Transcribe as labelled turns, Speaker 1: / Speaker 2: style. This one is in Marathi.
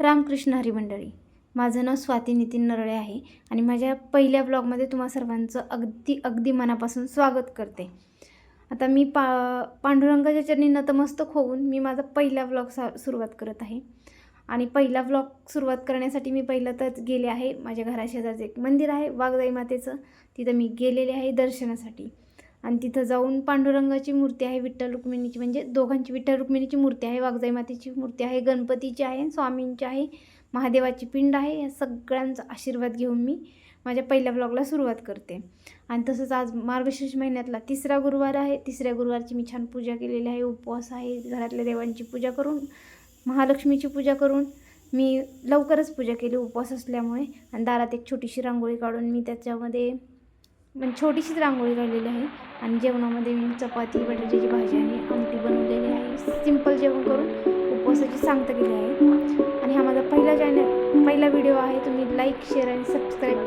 Speaker 1: रामकृष्ण हरी मंडळी माझं नाव स्वाती नितीन नरळे आहे आणि माझ्या पहिल्या ब्लॉगमध्ये तुम्हा सर्वांचं अगदी अगदी मनापासून स्वागत करते. आता मी पा पांडुरंगाच्या चरणी नतमस्तक होऊन मी माझा पहिला ब्लॉग सा सुरुवात करत आहे. आणि पहिला ब्लॉग सुरुवात करण्यासाठी मी पहिलं तर गेले आहे. माझ्या घराशेजारचं एक मंदिर आहे वाघदाई मातेचं. तिथं मी गेलेले आहे दर्शनासाठी. आणि तिथं जाऊन पांडुरंगाची मूर्ती आहे विठ्ठल रुक्मिणीची. म्हणजे दोघांची विठ्ठल रुक्मिणीची मूर्ती आहे वाघजाई मातेची मूर्ती आहे गणपतीची आहे स्वामींची आहे. महादेवाची पिंड आहे या सगळ्यांचा आशीर्वाद घेऊन मी माझ्या पहिल्या ब्लॉगला सुरुवात करते. आणि तसंच आज मार्गशीर्ष महिन्यातला तिसरा गुरुवार आहे. तिसऱ्या गुरुवारची मी छान पूजा केलेली आहे. उपवास आहे घरातल्या देवांची पूजा करून महालक्ष्मीची पूजा करून मी लवकरच पूजा केली. उपवास असल्यामुळे आणि दारात एक छोटीशी रांगोळी काढून मी त्याच्यामध्ये म्हणजे छोटीशीच रांगोळी काढलेली आहे. आणि जेवणामध्ये मी चपाती बटाट्याची भाजी आणि आमटी बनवलेली आहे. सिंपल जेवण करून उपवासाची सांगता केली आहे. आणि हा माझा पहिला चॅनल पहिला व्हिडिओ आहे. तुम्ही लाईक शेअर आणि सबस्क्राईब